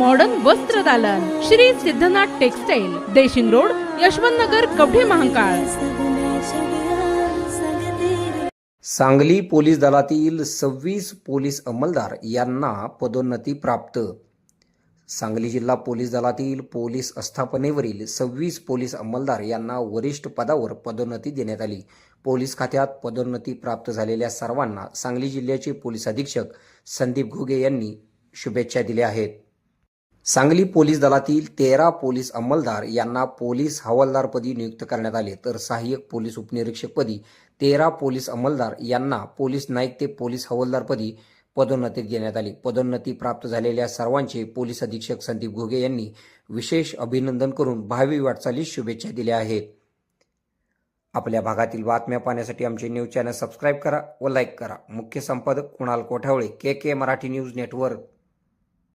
Modern वस्त्र दालन. Shri Siddhanath textile Deshing road Yashwant Nagar Kavathe Mahakal. Sangli police दलातील सव्वीस पोलीस अंमलदार यांना पदोन्नती प्राप्त. सांगली जिल्हा पोलीस दलातील पोलीस आस्थापनेवरील सव्वीस पोलीस अंमलदार यांना वरिष्ठ पदावर पदोन्नती देण्यात आली. पोलीस खात्यात पदोन्नती प्राप्त झालेल्या सर्वांना सांगली जिल्ह्याचे पोलीस अधीक्षक संदीप घुगे यांनी शुभेच्छा दिल्या आहेत. सांगली पोलीस दलातील तेरा पोलीस अंमलदार यांना पोलीस हवालदारपदी नियुक्त करण्यात आले. तर सहाय्यक पोलीस उपनिरीक्षकपदी तेरा पोलीस अंमलदार यांना पोलीस नाईक ते पोलीस हवालदारपदी पदोन्नतीत देण्यात आली. पदोन्नती प्राप्त झालेल्या सर्वांचे पोलीस अधीक्षक संदीप घोगे यांनी विशेष अभिनंदन करून भावी वाटचालीस शुभेच्छा दिल्या आहेत. आपल्या भागातील बातम्या पाहण्यासाठी आमचे न्यूज चॅनल सबस्क्राईब करा व लाईक करा. मुख्य संपादक Kunal Kothawale K K Marathi news network.